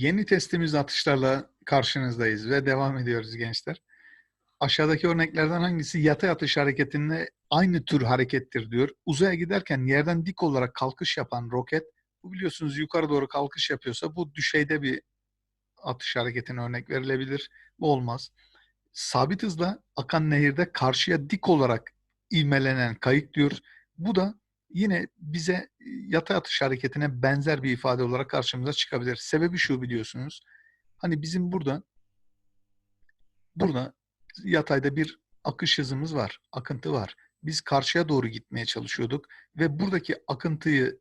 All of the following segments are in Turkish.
Yeni testimiz atışlarla karşınızdayız ve devam ediyoruz gençler. Aşağıdaki örneklerden hangisi yatay atış hareketinde aynı tür harekettir diyor. Uzaya giderken yerden dik olarak kalkış yapan roket, bu biliyorsunuz yukarı doğru kalkış yapıyorsa bu düşeyde bir atış hareketine örnek verilebilir. Bu olmaz. Sabit hızla akan nehirde karşıya dik olarak ivmelenen kayık diyor. Bu da yine bize yatay atış hareketine benzer bir ifade olarak karşımıza çıkabilir. Sebebi şu biliyorsunuz. Hani bizim burada burada yatayda bir akış hızımız var, akıntı var. Biz karşıya doğru gitmeye çalışıyorduk ve buradaki akıntıyı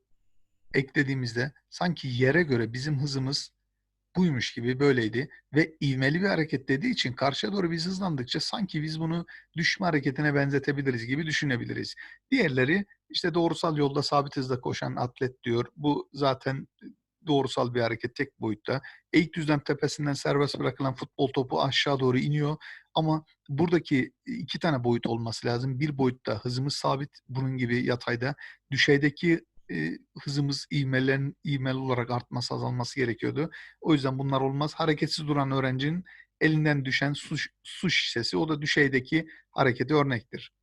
eklediğimizde sanki yere göre bizim hızımız buymuş gibi böyleydi ve ivmeli bir hareket dediği için karşıya doğru biz hızlandıkça sanki biz bunu düşme hareketine benzetebiliriz gibi düşünebiliriz. Diğerleri işte doğrusal yolda sabit hızla koşan atlet diyor. Bu zaten doğrusal bir hareket tek boyutta. Eğik düzlem tepesinden serbest bırakılan futbol topu aşağı doğru iniyor. Ama buradaki iki tane boyut olması lazım. Bir boyutta hızımız sabit, bunun gibi yatayda. Düşeydeki e, hızımız ivmelerin ivmeli olarak artması, azalması gerekiyordu. O yüzden bunlar olmaz. Hareketsiz duran öğrencinin elinden düşen su, su şişesi, o da düşeydeki hareketi örnektir.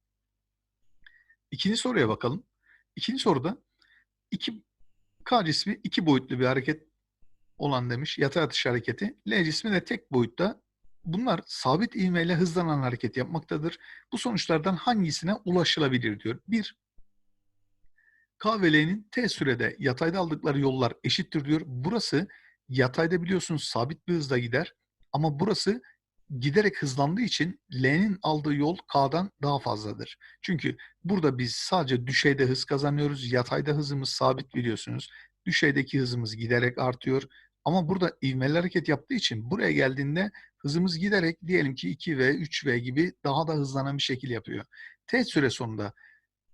İkinci soruya bakalım. İkinci soruda iki, K cismi iki boyutlu bir hareket olan demiş. Yatay atış hareketi. L cismi de tek boyutta. Bunlar sabit ivmeyle hızlanan hareket yapmaktadır. Bu sonuçlardan hangisine ulaşılabilir diyor. Bir, K ve L'nin T sürede yatayda aldıkları yollar eşittir diyor. Burası yatayda biliyorsunuz sabit bir hızla gider. Ama burası giderek hızlandığı için L'nin aldığı yol K'dan daha fazladır. Çünkü burada biz sadece düşeyde hız kazanıyoruz. Yatayda hızımız sabit biliyorsunuz. Düşeydeki hızımız giderek artıyor. Ama burada ivmeli hareket yaptığı için buraya geldiğinde hızımız giderek diyelim ki 2V, 3V gibi daha da hızlanan bir şekil yapıyor. T süre sonunda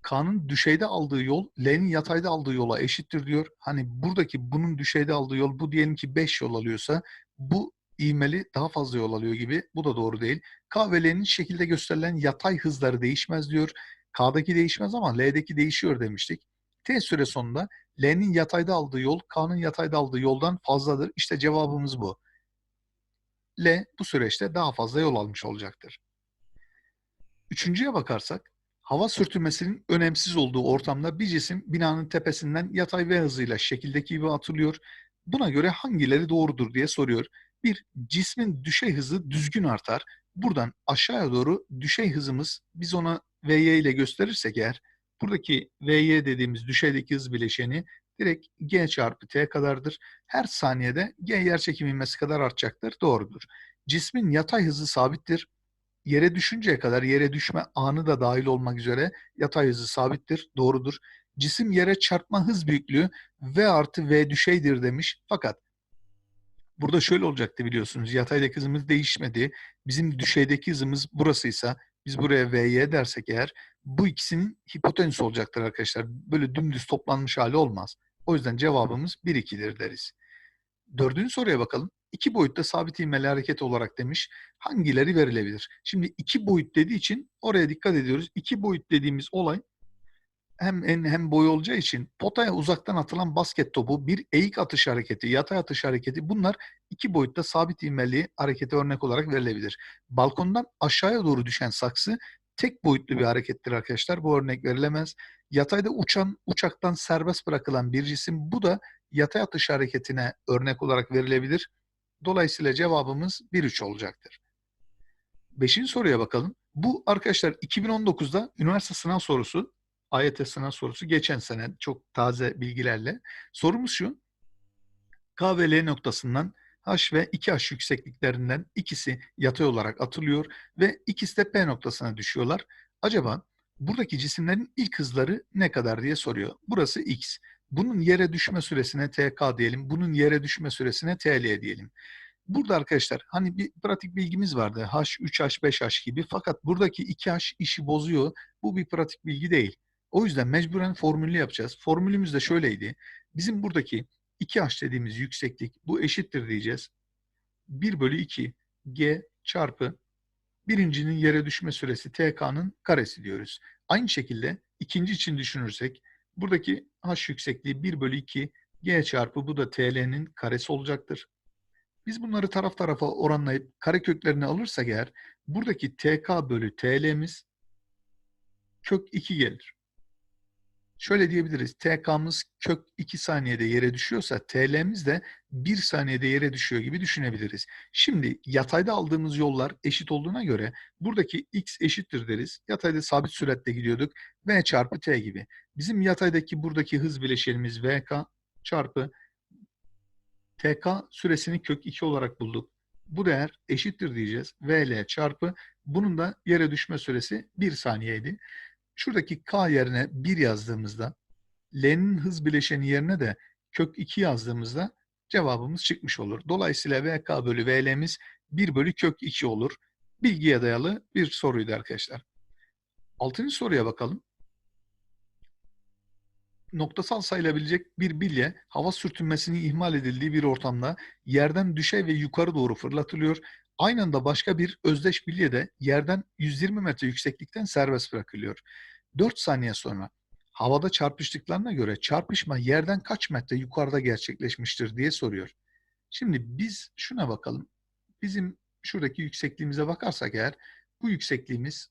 K'nın düşeyde aldığı yol L'nin yatayda aldığı yola eşittir diyor. Hani buradaki bunun düşeyde aldığı yol bu diyelim ki 5 yol alıyorsa bu ivmeli daha fazla yol alıyor gibi. Bu da doğru değil. K ve L'nin şekilde gösterilen yatay hızları değişmez diyor. K'daki değişmez ama L'deki değişiyor demiştik. T süre sonunda L'nin yatayda aldığı yol K'nın yatayda aldığı yoldan fazladır. İşte cevabımız bu. L bu süreçte daha fazla yol almış olacaktır. Üçüncüye bakarsak hava sürtünmesinin önemsiz olduğu ortamda bir cisim binanın tepesinden yatay V hızıyla şekildeki gibi atılıyor. Buna göre hangileri doğrudur diye soruyor. Bir, cismin düşey hızı düzgün artar. Buradan aşağıya doğru düşey hızımız biz ona Vy ile gösterirsek eğer buradaki Vy dediğimiz düşeydeki hız bileşeni direkt G çarpı T kadardır. Her saniyede G yerçekim ivmesi kadar artacaktır. Doğrudur. Cismin yatay hızı sabittir. Yere düşünceye kadar yere düşme anı da dahil olmak üzere yatay hızı sabittir. Doğrudur. Cisim yere çarpma hız büyüklüğü V artı V düşeydir demiş. Fakat Burada şöyle olacaktı biliyorsunuz. Yataydaki hızımız değişmedi. Bizim düşeydeki hızımız burasıysa biz buraya Vy dersek eğer bu ikisinin hipotenüsü olacaktır arkadaşlar. Böyle dümdüz toplanmış hali olmaz. O yüzden cevabımız 1-2'dir deriz. Dördüncü soruya bakalım. İki boyutta sabit ivmeli hareket olarak demiş. Hangileri verilebilir? Şimdi iki boyut dediği için oraya dikkat ediyoruz. İki boyut dediğimiz olay hem en hem boy olacağı için potaya uzaktan atılan basket topu, bir eğik atış hareketi, yatay atış hareketi bunlar iki boyutta sabit ivmeli harekete örnek olarak verilebilir. Balkondan aşağıya doğru düşen saksı tek boyutlu bir harekettir arkadaşlar. Bu örnek verilemez. Yatayda uçan, uçaktan serbest bırakılan bir cisim bu da yatay atış hareketine örnek olarak verilebilir. Dolayısıyla cevabımız 1-3 olacaktır. Beşinci soruya bakalım. Bu arkadaşlar 2019'da üniversite sınav sorusu. AYT sınav sorusu geçen sene çok taze bilgilerle. Sorumuz şu. K ve L noktasından H ve 2H yüksekliklerinden ikisi yatay olarak atılıyor ve ikisi de P noktasına düşüyorlar. Acaba buradaki cisimlerin ilk hızları ne kadar diye soruyor. Burası X. Bunun yere düşme süresine TK diyelim. Bunun yere düşme süresine TL diyelim. Burada arkadaşlar hani bir pratik bilgimiz vardı. H, 3H, 5H gibi. Fakat buradaki 2H işi bozuyor. Bu bir pratik bilgi değil. O yüzden mecburen formülü yapacağız. Formülümüz de şöyleydi. Bizim buradaki 2h dediğimiz yükseklik bu eşittir diyeceğiz. 1 bölü 2 g çarpı birincinin yere düşme süresi tk'nın karesi diyoruz. Aynı şekilde ikinci için düşünürsek buradaki h yüksekliği 1 bölü 2 g çarpı bu da tl'nin karesi olacaktır. Biz bunları taraf tarafa oranlayıp kareköklerini alırsak eğer buradaki TK bölü TL'miz kök 2 gelir. Şöyle diyebiliriz. TK'mız kök 2 saniyede yere düşüyorsa TL'miz de 1 saniyede yere düşüyor gibi düşünebiliriz. Şimdi yatayda aldığımız yollar eşit olduğuna göre buradaki x eşittir deriz. Yatayda sabit süratle gidiyorduk. V çarpı t gibi. Bizim yataydaki buradaki hız bileşenimiz VK çarpı TK süresini kök 2 olarak bulduk. Bu değer eşittir diyeceğiz. VL çarpı bunun da yere düşme süresi 1 saniyeydi. Şuradaki K yerine 1 yazdığımızda L'nin hız bileşeni yerine de kök 2 yazdığımızda cevabımız çıkmış olur. Dolayısıyla VK bölü VL'miz 1 bölü kök 2 olur. Bilgiye dayalı bir soruydu arkadaşlar. Altıncı soruya bakalım. Noktasal sayılabilecek bir bilye hava sürtünmesinin ihmal edildiği bir ortamda yerden düşey ve yukarı doğru fırlatılıyor. Aynı anda başka bir özdeş bilye de yerden 120 metre yükseklikten serbest bırakılıyor. 4 saniye sonra havada çarpıştıklarına göre çarpışma yerden kaç metre yukarıda gerçekleşmiştir diye soruyor. Şimdi biz şuna bakalım. Bizim şuradaki yüksekliğimize bakarsak eğer bu yüksekliğimiz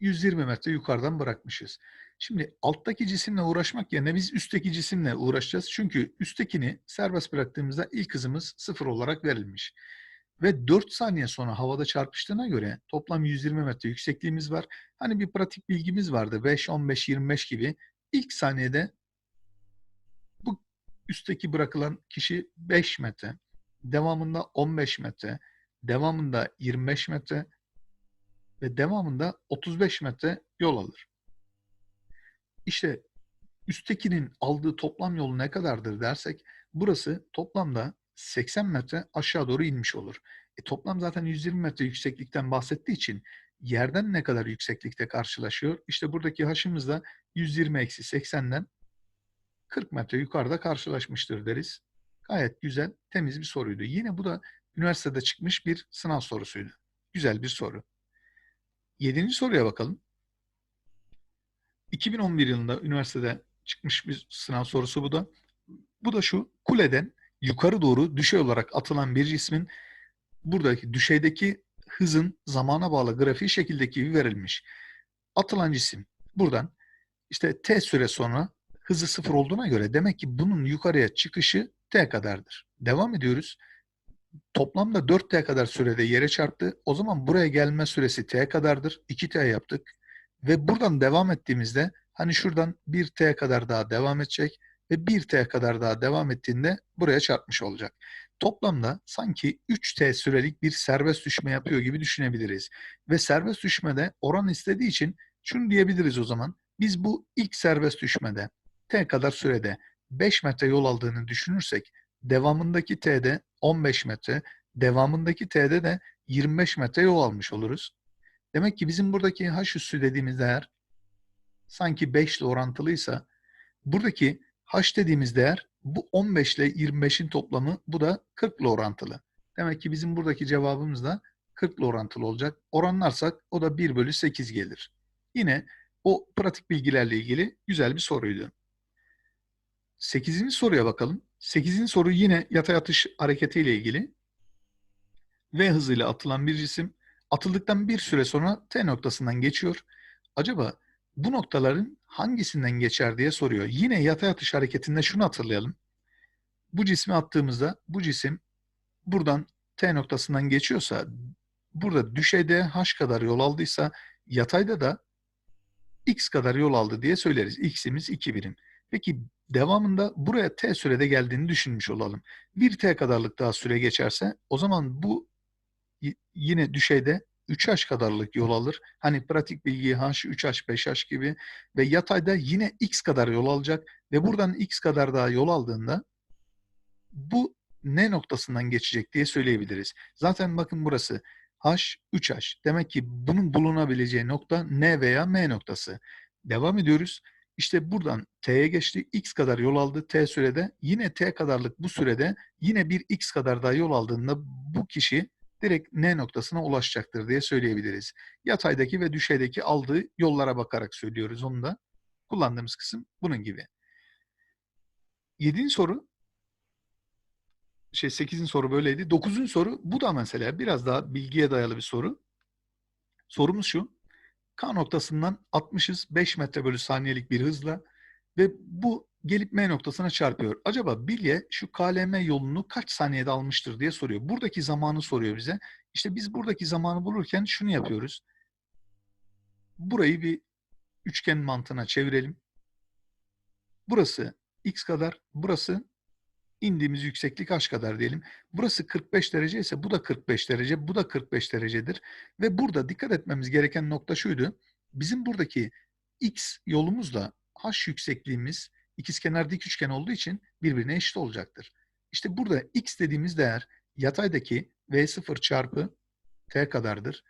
120 metre yukarıdan bırakmışız. Şimdi alttaki cisimle uğraşmak yerine biz üstteki cisimle uğraşacağız. Çünkü üsttekini serbest bıraktığımızda ilk hızımız sıfır olarak verilmiş. Ve 4 saniye sonra havada çarpıştığına göre toplam 120 metre yüksekliğimiz var. Hani bir pratik bilgimiz vardı 5, 15, 25 gibi. İlk saniyede bu üstteki bırakılan kişi 5 metre, devamında 15 metre, devamında 25 metre ve devamında 35 metre yol alır. İşte üsttekinin aldığı toplam yolu ne kadardır dersek burası toplamda 80 metre aşağı doğru inmiş olur. E, toplam zaten 120 metre yükseklikten bahsettiği için yerden ne kadar yükseklikte karşılaşıyor? İşte buradaki haşımız da 120 eksi 80'den 40 metre yukarıda karşılaşmıştır deriz. Gayet güzel, temiz bir soruydu. Yine bu da üniversitede çıkmış bir sınav sorusuydu. Güzel bir soru. Yedinci soruya bakalım. 2011 yılında üniversitede çıkmış bir sınav sorusu bu da. Bu da şu, kuleden yukarı doğru düşey olarak atılan bir cismin buradaki düşeydeki hızın zamana bağlı grafiği şekildeki gibi verilmiş. Atılan cisim buradan işte t süre sonra hızı sıfır olduğuna göre demek ki bunun yukarıya çıkışı t kadardır. Devam ediyoruz. Toplamda 4t kadar sürede yere çarptı. O zaman buraya gelme süresi t kadardır. 2t yaptık. Ve buradan devam ettiğimizde hani şuradan 1t kadar daha devam edecek ve 1t kadar daha devam ettiğinde buraya çarpmış olacak. Toplamda sanki 3t sürelik bir serbest düşme yapıyor gibi düşünebiliriz. Ve serbest düşmede oran istediği için şunu diyebiliriz o zaman. Biz bu ilk serbest düşmede t kadar sürede 5 metre yol aldığını düşünürsek devamındaki t'de 15 metre, devamındaki t'de de 25 metre yol almış oluruz. Demek ki bizim buradaki h üssü dediğimiz değer sanki 5 ile orantılıysa buradaki h dediğimiz değer bu 15 ile 25'in toplamı bu da 40 ile orantılı. Demek ki bizim buradaki cevabımız da 40 ile orantılı olacak. Oranlarsak o da 1 bölü 8 gelir. Yine o pratik bilgilerle ilgili güzel bir soruydu. 8. soruya bakalım. 8. soru yine yatay atış hareketiyle ilgili. V hızıyla atılan bir cisim atıldıktan bir süre sonra T noktasından geçiyor. Acaba bu noktaların hangisinden geçer diye soruyor. Yine yatay atış hareketinde şunu hatırlayalım. Bu cismi attığımızda bu cisim buradan T noktasından geçiyorsa burada düşeyde H kadar yol aldıysa yatayda da X kadar yol aldı diye söyleriz. X'imiz 2 birim. Peki devamında buraya T sürede geldiğini düşünmüş olalım. Bir T kadarlık daha süre geçerse o zaman bu yine düşeyde 3H kadarlık yol alır. Hani pratik bilgi H, 3H, 5H gibi ve yatayda yine X kadar yol alacak ve buradan X kadar daha yol aldığında bu N noktasından geçecek diye söyleyebiliriz. Zaten bakın burası H, 3H. Demek ki bunun bulunabileceği nokta N veya M noktası. Devam ediyoruz. İşte buradan T'ye geçti. X kadar yol aldı T sürede. Yine T kadarlık bu sürede yine bir X kadar daha yol aldığında bu kişi direkt N noktasına ulaşacaktır diye söyleyebiliriz. Yataydaki ve düşeydeki aldığı yollara bakarak söylüyoruz onu da. Kullandığımız kısım bunun gibi. Yedinci soru. şey 8'in soru böyleydi. 9'un soru bu da mesela biraz daha bilgiye dayalı bir soru. Sorumuz şu. K noktasından 60'ız 5 metre bölü saniyelik bir hızla ve bu gelip M noktasına çarpıyor. Acaba bilye şu KLM yolunu kaç saniyede almıştır diye soruyor. Buradaki zamanı soruyor bize. İşte biz buradaki zamanı bulurken şunu yapıyoruz. Burayı bir üçgen mantığına çevirelim. Burası x kadar, burası indiğimiz yükseklik h kadar diyelim. Burası 45 derece ise bu da 45 derece, bu da 45 derecedir. Ve burada dikkat etmemiz gereken nokta şuydu. Bizim buradaki x yolumuzla h yüksekliğimiz ikizkenar dik üçgen olduğu için birbirine eşit olacaktır. İşte burada x dediğimiz değer yataydaki v0 çarpı t kadardır.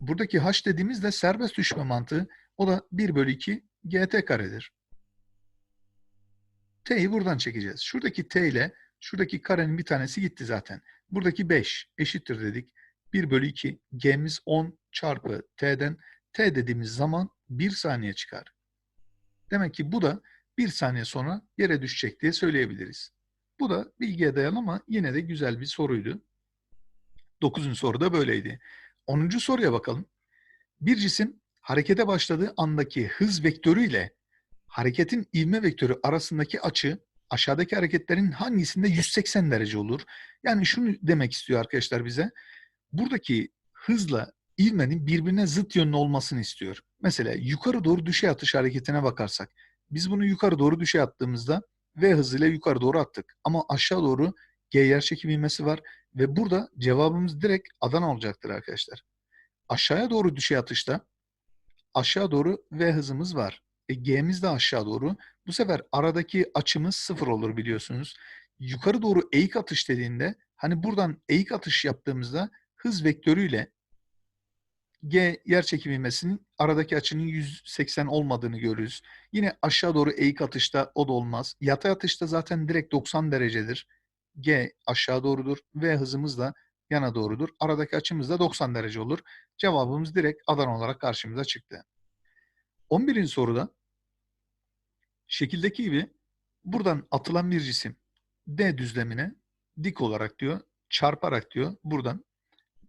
Buradaki h dediğimiz de serbest düşme mantığı. O da 1 bölü 2 gt karedir. T'yi buradan çekeceğiz. Şuradaki T ile şuradaki karenin bir tanesi gitti zaten. Buradaki 5 eşittir dedik. 1 bölü 2 G'miz 10 çarpı T'den T dediğimiz zaman 1 saniye çıkar. Demek ki bu da 1 saniye sonra yere düşecek diye söyleyebiliriz. Bu da bilgiye dayalı ama yine de güzel bir soruydu. 9. soru da böyleydi. 10. soruya bakalım. Bir cisim harekete başladığı andaki hız vektörü ile hareketin ivme vektörü arasındaki açı aşağıdaki hareketlerin hangisinde 180 derece olur? Yani şunu demek istiyor arkadaşlar bize. Buradaki hızla ivmenin birbirine zıt yönlü olmasını istiyor. Mesela yukarı doğru düşey atış hareketine bakarsak. Biz bunu yukarı doğru düşey attığımızda V hızıyla yukarı doğru attık. Ama aşağı doğru G yerçekim ivmesi var ve burada cevabımız direkt Adana olacaktır arkadaşlar. Aşağıya doğru düşey atışta aşağı doğru V hızımız var. E, G'miz de aşağı doğru. Bu sefer aradaki açımız sıfır olur biliyorsunuz. Yukarı doğru eğik atış dediğinde hani buradan eğik atış yaptığımızda hız vektörüyle G yer çekim ivmesinin aradaki açının 180 olmadığını görürüz. Yine aşağı doğru eğik atışta o da olmaz. Yatay atışta zaten direkt 90 derecedir. G aşağı doğrudur ve hızımız da yana doğrudur. Aradaki açımız da 90 derece olur. Cevabımız direkt Adana olarak karşımıza çıktı. 11. soruda şekildeki gibi buradan atılan bir cisim D düzlemine dik olarak diyor, çarparak diyor buradan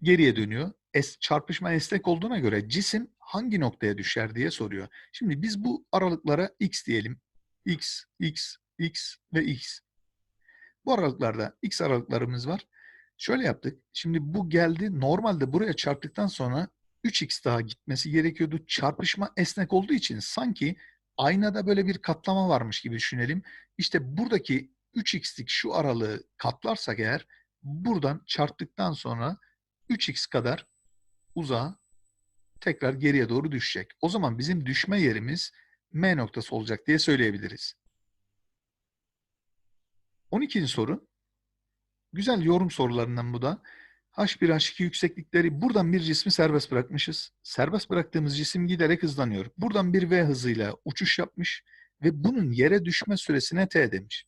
geriye dönüyor. Es, çarpışma esnek olduğuna göre cisim hangi noktaya düşer diye soruyor. Şimdi biz bu aralıklara x diyelim. x, x, x ve x. Bu aralıklarda x aralıklarımız var. Şöyle yaptık. Şimdi bu geldi. Normalde buraya çarptıktan sonra 3x daha gitmesi gerekiyordu. Çarpışma esnek olduğu için sanki aynada böyle bir katlama varmış gibi düşünelim. İşte buradaki 3x'lik şu aralığı katlarsak eğer buradan çarptıktan sonra 3x kadar uzağa tekrar geriye doğru düşecek. O zaman bizim düşme yerimiz M noktası olacak diye söyleyebiliriz. 12. soru. Güzel yorum sorularından bu da. H1, H2 yükseklikleri buradan bir cismi serbest bırakmışız. Serbest bıraktığımız cisim giderek hızlanıyor. Buradan bir V hızıyla uçuş yapmış ve bunun yere düşme süresine T demiş.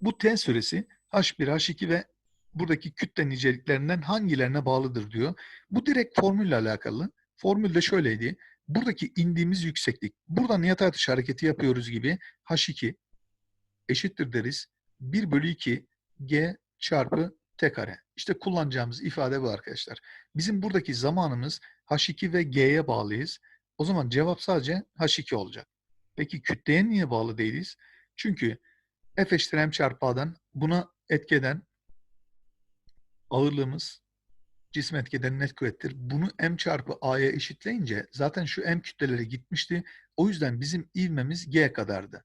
Bu T süresi H1, H2 ve buradaki kütle niceliklerinden hangilerine bağlıdır diyor. Bu direkt formülle alakalı. Formül de şöyleydi. Buradaki indiğimiz yükseklik. Buradan yatay atış hareketi yapıyoruz gibi H2 eşittir deriz. 1 bölü 2 G çarpı T kare. İşte kullanacağımız ifade bu arkadaşlar. Bizim buradaki zamanımız H2 ve G'ye bağlıyız. O zaman cevap sadece H2 olacak. Peki kütleye niye bağlı değiliz? Çünkü F eşittir M çarpı A'dan buna etkeden ağırlığımız cisim etkeden net kuvvettir. Bunu M çarpı A'ya eşitleyince zaten şu M kütleleri gitmişti. O yüzden bizim ivmemiz G kadardı.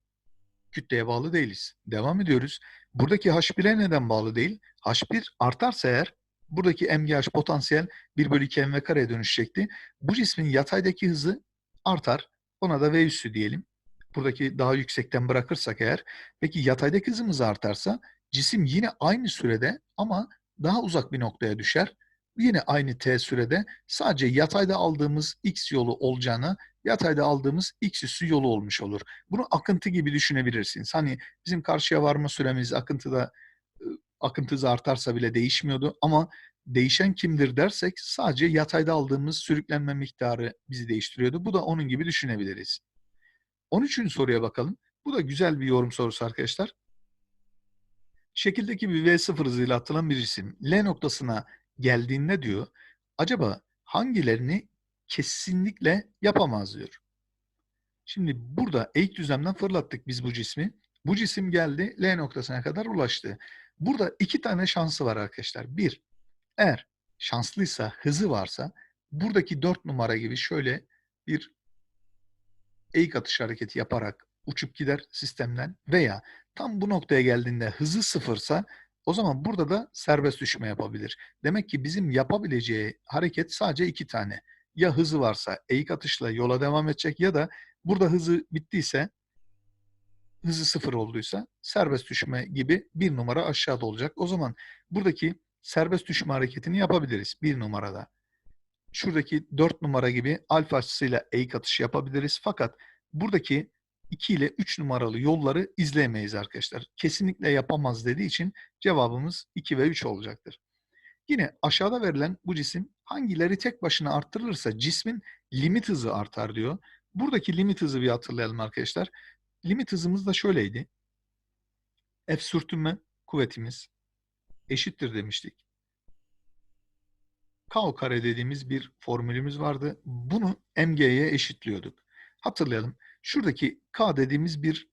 Kütleye bağlı değiliz. Devam ediyoruz. Buradaki H1'e neden bağlı değil? H1 artarsa eğer buradaki MGH potansiyel 1 bölü 2 mv kareye dönüşecekti. Bu cismin yataydaki hızı artar. Ona da V üssü diyelim. Buradaki daha yüksekten bırakırsak eğer. Peki yataydaki hızımız artarsa cisim yine aynı sürede ama daha uzak bir noktaya düşer. Yine aynı t sürede sadece yatayda aldığımız x yolu olacağına yatayda aldığımız x üssü yolu olmuş olur. Bunu akıntı gibi düşünebilirsiniz. Hani bizim karşıya varma süremiz akıntıda akıntı hızı artarsa bile değişmiyordu ama değişen kimdir dersek sadece yatayda aldığımız sürüklenme miktarı bizi değiştiriyordu. Bu da onun gibi düşünebiliriz. 13. soruya bakalım. Bu da güzel bir yorum sorusu arkadaşlar. Şekildeki bir V0 hızıyla atılan bir cisim L noktasına geldiğinde diyor, acaba hangilerini kesinlikle yapamaz diyor. Şimdi burada eğik düzlemden fırlattık biz bu cismi. Bu cisim geldi L noktasına kadar ulaştı. Burada iki tane şansı var arkadaşlar. Bir, eğer şanslıysa, hızı varsa buradaki dört numara gibi şöyle bir eğik atış hareketi yaparak uçup gider sistemden veya tam bu noktaya geldiğinde hızı sıfırsa o zaman burada da serbest düşme yapabilir. Demek ki bizim yapabileceği hareket sadece iki tane. Ya hızı varsa eğik atışla yola devam edecek ya da burada hızı bittiyse hızı sıfır olduysa serbest düşme gibi bir numara aşağıda olacak. O zaman buradaki serbest düşme hareketini yapabiliriz bir numarada. Şuradaki dört numara gibi alfa açısıyla eğik atış yapabiliriz. Fakat buradaki 2 ile 3 numaralı yolları izleyemeyiz arkadaşlar. Kesinlikle yapamaz dediği için cevabımız 2 ve 3 olacaktır. Yine aşağıda verilen bu cisim hangileri tek başına arttırılırsa cismin limit hızı artar diyor. Buradaki limit hızı bir hatırlayalım arkadaşlar. Limit hızımız da şöyleydi. F sürtünme kuvvetimiz eşittir demiştik. K kare dediğimiz bir formülümüz vardı. Bunu mg'ye eşitliyorduk. Hatırlayalım. Şuradaki K dediğimiz bir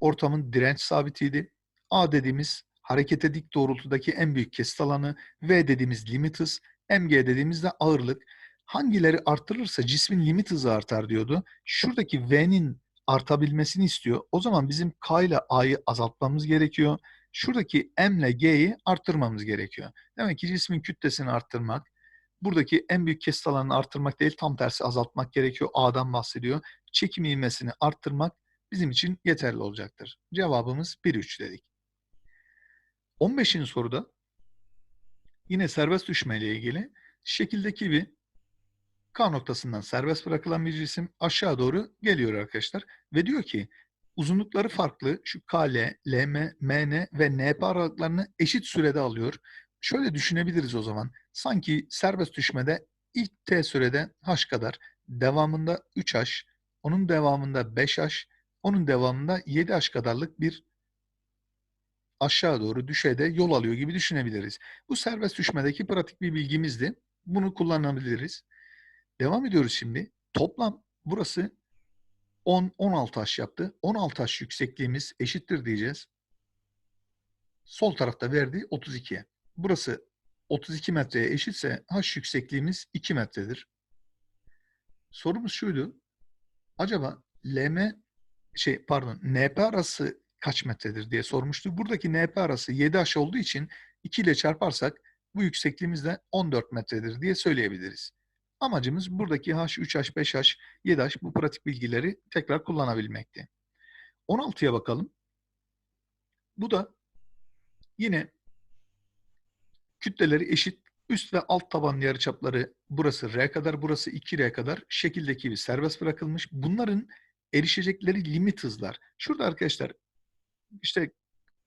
ortamın direnç sabitiydi. A dediğimiz harekete dik doğrultudaki en büyük kesit alanı, V dediğimiz limit hız, mg dediğimiz de ağırlık. Hangileri artırılırsa cismin limit hızı artar diyordu. Şuradaki V'nin artabilmesini istiyor. O zaman bizim K ile A'yı azaltmamız gerekiyor. Şuradaki M ile G'yi arttırmamız gerekiyor. Demek ki cismin kütlesini arttırmak, buradaki en büyük kesit alanını arttırmak değil, tam tersi azaltmak gerekiyor. A'dan bahsediyor. Çekim ivmesini arttırmak bizim için yeterli olacaktır. Cevabımız 1-3 dedik. 15. soruda yine serbest düşme ile ilgili şekildeki bir K noktasından serbest bırakılan bir cisim aşağı doğru geliyor arkadaşlar. Ve diyor ki uzunlukları farklı şu KL, LM, MN ve NP aralıklarını eşit sürede alıyor. Şöyle düşünebiliriz o zaman. Sanki serbest düşmede ilk T sürede H kadar, devamında 3H, onun devamında 5H, onun devamında 7H kadarlık bir aşağı doğru düşede yol alıyor gibi düşünebiliriz. Bu serbest düşmedeki pratik bir bilgimizdi. Bunu kullanabiliriz. Devam ediyoruz şimdi. Toplam burası 10 16 H yaptı. 16 H yüksekliğimiz eşittir diyeceğiz. Sol tarafta verdiği 32'ye. Burası 32 metreye eşitse H yüksekliğimiz 2 metredir. Sorumuz şuydu. Acaba LM şey pardon NP arası kaç metredir diye sormuştuk. Buradaki NP arası 7H olduğu için 2 ile çarparsak bu yüksekliğimiz de 14 metredir diye söyleyebiliriz. Amacımız buradaki H, 3H, 5H, 7H bu pratik bilgileri tekrar kullanabilmekti. 16'ya bakalım. Bu da yine kütleleri eşit üst ve alt taban yarıçapları burası R kadar, burası 2R kadar şekildeki gibi serbest bırakılmış. Bunların erişecekleri limit hızlar. Şurada arkadaşlar işte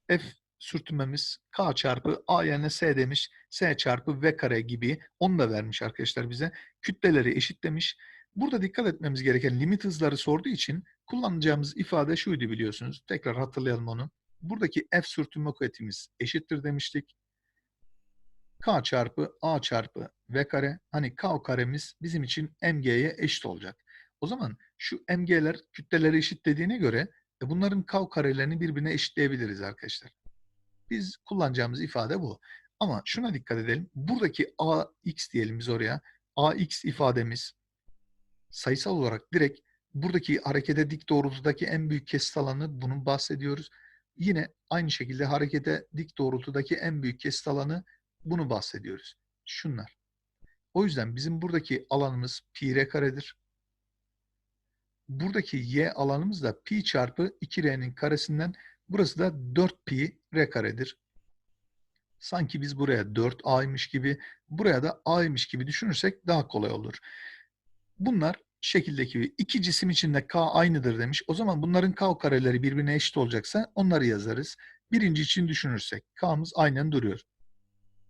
F sürtünmemiz K çarpı A yerine S demiş. S çarpı V kare gibi onu da vermiş arkadaşlar bize. Kütleleri eşitlemiş. Burada dikkat etmemiz gereken limit hızları sorduğu için kullanacağımız ifade şuydu biliyorsunuz. Tekrar hatırlayalım onu. Buradaki F sürtünme kuvvetimiz eşittir demiştik. K çarpı A çarpı V kare. Hani K karemiz bizim için MG'ye eşit olacak. O zaman şu MG'ler kütleleri eşit dediğine göre e bunların K karelerini birbirine eşitleyebiliriz arkadaşlar. Biz kullanacağımız ifade bu. Ama şuna dikkat edelim. Buradaki AX diyelim biz oraya. AX ifademiz sayısal olarak direkt buradaki harekete dik doğrultudaki en büyük kesit alanı bunun bahsediyoruz. Yine aynı şekilde harekete dik doğrultudaki en büyük kesit alanı bunu bahsediyoruz. Şunlar. O yüzden bizim buradaki alanımız pi r karedir. Buradaki y alanımız da pi çarpı 2r'nin karesinden burası da 4 pi r karedir. Sanki biz buraya 4a'ymış gibi, buraya da a'ymış gibi düşünürsek daha kolay olur. Bunlar şekildeki iki cisim içinde k aynıdır demiş. O zaman bunların k kareleri birbirine eşit olacaksa onları yazarız. Birinci için düşünürsek k'mız aynen duruyor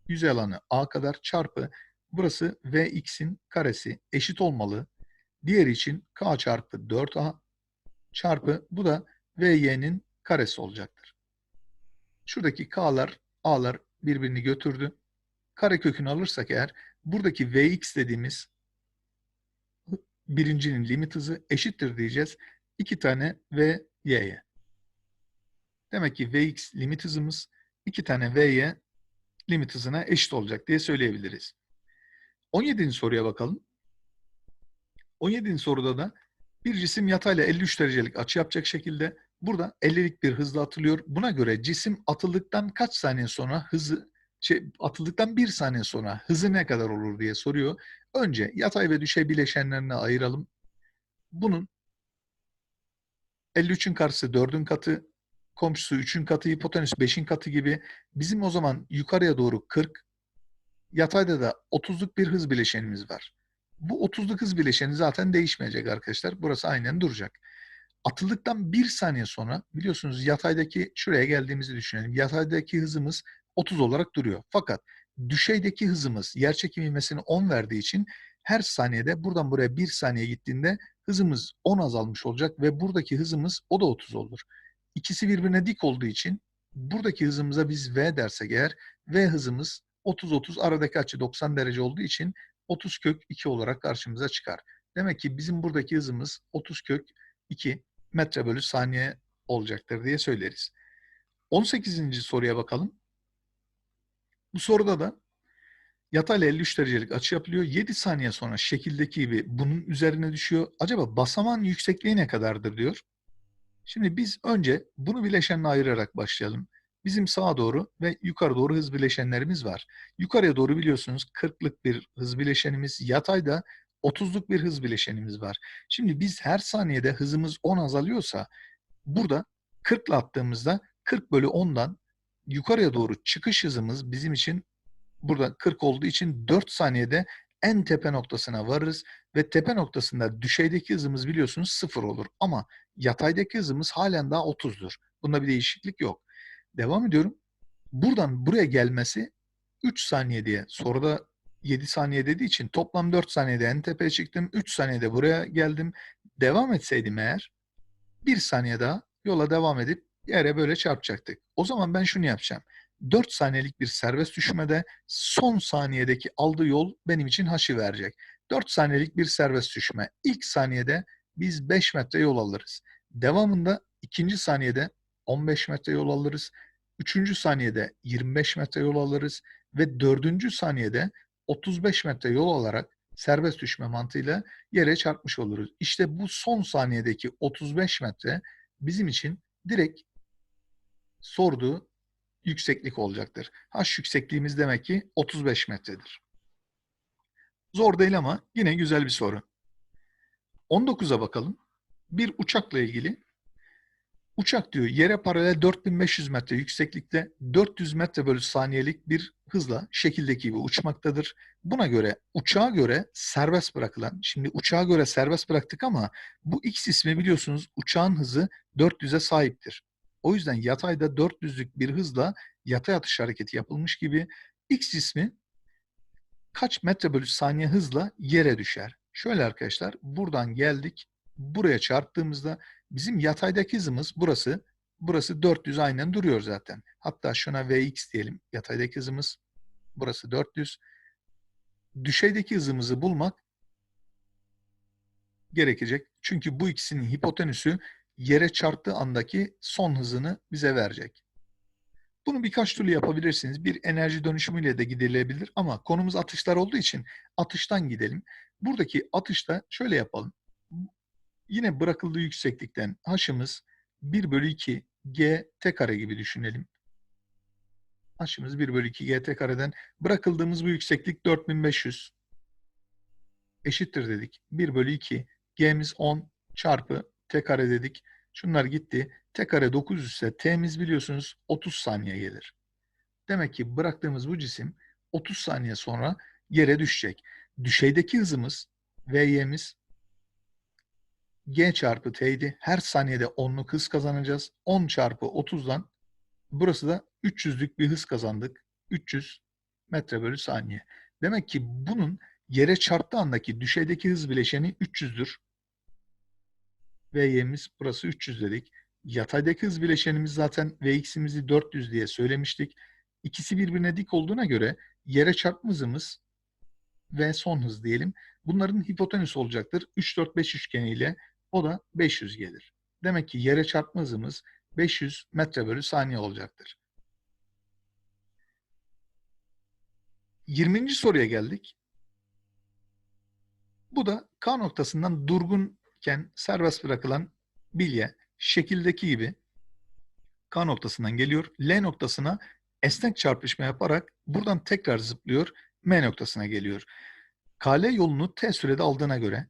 yüzey alanı a kadar çarpı burası vx'in karesi eşit olmalı. Diğer için k çarpı 4a çarpı bu da vy'nin karesi olacaktır. Şuradaki K'lar, A'lar birbirini götürdü. Karekökünü alırsak eğer buradaki Vx dediğimiz birincinin limit hızı eşittir diyeceğiz. iki tane Vy'ye. Demek ki Vx limit hızımız iki tane Vy limit hızına eşit olacak diye söyleyebiliriz. 17. soruya bakalım. 17. soruda da bir cisim yatayla 53 derecelik açı yapacak şekilde burada 50'lik bir hızla atılıyor. Buna göre cisim atıldıktan kaç saniye sonra hızı şey, atıldıktan bir saniye sonra hızı ne kadar olur diye soruyor. Önce yatay ve düşey bileşenlerine ayıralım. Bunun 53'ün karşısı 4'ün katı, komşusu 3'ün katı, hipotenüs 5'in katı gibi. Bizim o zaman yukarıya doğru 40, yatayda da 30'luk bir hız bileşenimiz var. Bu 30'luk hız bileşeni zaten değişmeyecek arkadaşlar. Burası aynen duracak. Atıldıktan bir saniye sonra biliyorsunuz yataydaki şuraya geldiğimizi düşünelim. Yataydaki hızımız 30 olarak duruyor. Fakat düşeydeki hızımız yer çekim ivmesini 10 verdiği için her saniyede buradan buraya 1 saniye gittiğinde hızımız 10 azalmış olacak ve buradaki hızımız o da 30 olur. İkisi birbirine dik olduğu için buradaki hızımıza biz V dersek eğer V hızımız 30-30 aradaki açı 90 derece olduğu için 30 kök 2 olarak karşımıza çıkar. Demek ki bizim buradaki hızımız 30 kök 2 metre bölü saniye olacaktır diye söyleriz. 18. soruya bakalım. Bu soruda da yatayla 53 derecelik açı yapılıyor. 7 saniye sonra şekildeki gibi bunun üzerine düşüyor. Acaba basamağın yüksekliği ne kadardır diyor. Şimdi biz önce bunu bileşenle ayırarak başlayalım. Bizim sağa doğru ve yukarı doğru hız bileşenlerimiz var. Yukarıya doğru biliyorsunuz 40'lık bir hız bileşenimiz, yatayda 30'luk bir hız bileşenimiz var. Şimdi biz her saniyede hızımız 10 azalıyorsa burada 40 ile attığımızda 40 bölü 10'dan yukarıya doğru çıkış hızımız bizim için burada 40 olduğu için 4 saniyede en tepe noktasına varırız ve tepe noktasında düşeydeki hızımız biliyorsunuz 0 olur ama yataydaki hızımız halen daha 30'dur. Bunda bir değişiklik yok. Devam ediyorum. Buradan buraya gelmesi 3 saniye diye. Soruda 7 saniye dediği için toplam 4 saniyede en tepeye çıktım. 3 saniyede buraya geldim. Devam etseydim eğer 1 saniye daha yola devam edip yere böyle çarpacaktık. O zaman ben şunu yapacağım. 4 saniyelik bir serbest düşmede son saniyedeki aldığı yol benim için haşı verecek. 4 saniyelik bir serbest düşme. İlk saniyede biz 5 metre yol alırız. Devamında ikinci saniyede 15 metre yol alırız. Üçüncü saniyede 25 metre yol alırız. Ve dördüncü saniyede 35 metre yol alarak serbest düşme mantığıyla yere çarpmış oluruz. İşte bu son saniyedeki 35 metre bizim için direkt sorduğu yükseklik olacaktır. H yüksekliğimiz demek ki 35 metredir. Zor değil ama yine güzel bir soru. 19'a bakalım. Bir uçakla ilgili Uçak diyor yere paralel 4500 metre yükseklikte 400 metre bölü saniyelik bir hızla şekildeki gibi uçmaktadır. Buna göre uçağa göre serbest bırakılan, şimdi uçağa göre serbest bıraktık ama bu X ismi biliyorsunuz uçağın hızı 400'e sahiptir. O yüzden yatayda 400'lük bir hızla yatay atış hareketi yapılmış gibi X ismi kaç metre bölü saniye hızla yere düşer. Şöyle arkadaşlar buradan geldik buraya çarptığımızda bizim yataydaki hızımız burası. Burası 400 aynen duruyor zaten. Hatta şuna Vx diyelim. Yataydaki hızımız burası 400. Düşeydeki hızımızı bulmak gerekecek. Çünkü bu ikisinin hipotenüsü yere çarptığı andaki son hızını bize verecek. Bunu birkaç türlü yapabilirsiniz. Bir enerji dönüşümüyle de gidilebilir ama konumuz atışlar olduğu için atıştan gidelim. Buradaki atışta şöyle yapalım. Yine bırakıldığı yükseklikten h'ımız 1 bölü 2 g t kare gibi düşünelim. H'ımız 1 bölü 2 g t kareden bırakıldığımız bu yükseklik 4500 eşittir dedik. 1 bölü 2 g'miz 10 çarpı t kare dedik. Şunlar gitti. T kare 900 ise t'miz biliyorsunuz 30 saniye gelir. Demek ki bıraktığımız bu cisim 30 saniye sonra yere düşecek. Düşeydeki hızımız V'yemiz g çarpı t'ydi. Her saniyede 10'luk hız kazanacağız. 10 çarpı 30'dan burası da 300'lük bir hız kazandık. 300 metre bölü saniye. Demek ki bunun yere çarptığı andaki düşeydeki hız bileşeni 300'dür. Ve y'miz burası 300 dedik. Yataydaki hız bileşenimiz zaten Vx'imizi 400 diye söylemiştik. İkisi birbirine dik olduğuna göre yere çarpma hızımız ve son hız diyelim. Bunların hipotenüs olacaktır. 3, 4, 5 üçgeniyle o da 500 gelir. Demek ki yere çarpma hızımız 500 metre bölü saniye olacaktır. 20. soruya geldik. Bu da K noktasından durgunken serbest bırakılan bilye şekildeki gibi K noktasından geliyor. L noktasına esnek çarpışma yaparak buradan tekrar zıplıyor. M noktasına geliyor. KL yolunu T sürede aldığına göre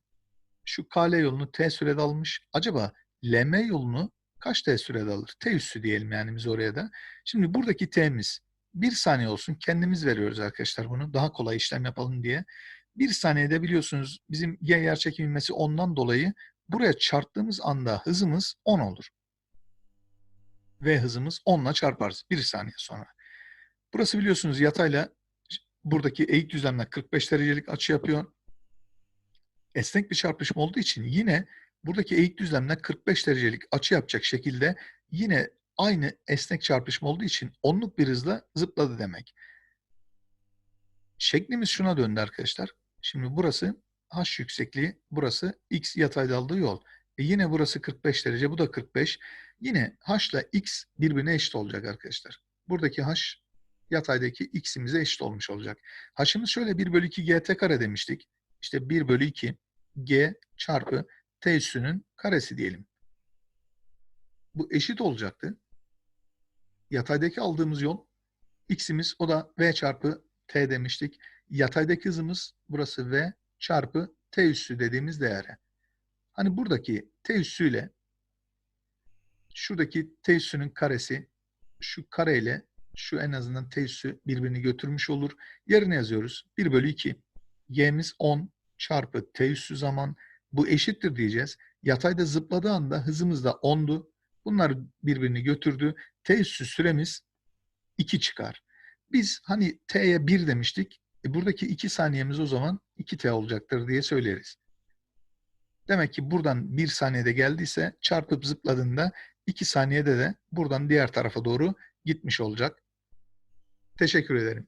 şu KL yolunu T sürede almış. Acaba LM yolunu kaç T sürede alır? T üssü diyelim yani biz oraya da. Şimdi buradaki T'miz bir saniye olsun. Kendimiz veriyoruz arkadaşlar bunu. Daha kolay işlem yapalım diye. Bir saniyede biliyorsunuz bizim G yerçekim ivmesi ondan dolayı buraya çarptığımız anda hızımız 10 olur. V hızımız 10 ile çarparız bir saniye sonra. Burası biliyorsunuz yatayla buradaki eğik düzlemle 45 derecelik açı yapıyor. Esnek bir çarpışma olduğu için yine buradaki eğik düzlemle 45 derecelik açı yapacak şekilde yine aynı esnek çarpışma olduğu için onluk bir hızla zıpladı demek. Şeklimiz şuna döndü arkadaşlar. Şimdi burası h yüksekliği, burası x yatayda aldığı yol. E yine burası 45 derece, bu da 45. Yine h ile x birbirine eşit olacak arkadaşlar. Buradaki h yataydaki x'imize eşit olmuş olacak. h'ımız şöyle 1 bölü 2 gt kare demiştik. İşte 1 bölü 2 g çarpı t üssünün karesi diyelim. Bu eşit olacaktı. Yataydaki aldığımız yol x'imiz o da v çarpı t demiştik. Yataydaki hızımız burası v çarpı t üssü dediğimiz değere. Hani buradaki t üssüyle şuradaki t üssünün karesi şu kareyle şu en azından t üssü birbirini götürmüş olur. Yerine yazıyoruz. 1 bölü 2. y'miz 10 çarpı t üssü zaman. Bu eşittir diyeceğiz. Yatayda zıpladığı anda hızımız da 10'du. Bunlar birbirini götürdü. T üssü süremiz 2 çıkar. Biz hani T'ye 1 demiştik. E buradaki 2 saniyemiz o zaman 2T olacaktır diye söyleriz. Demek ki buradan 1 saniyede geldiyse çarpıp zıpladığında 2 saniyede de buradan diğer tarafa doğru gitmiş olacak. Teşekkür ederim.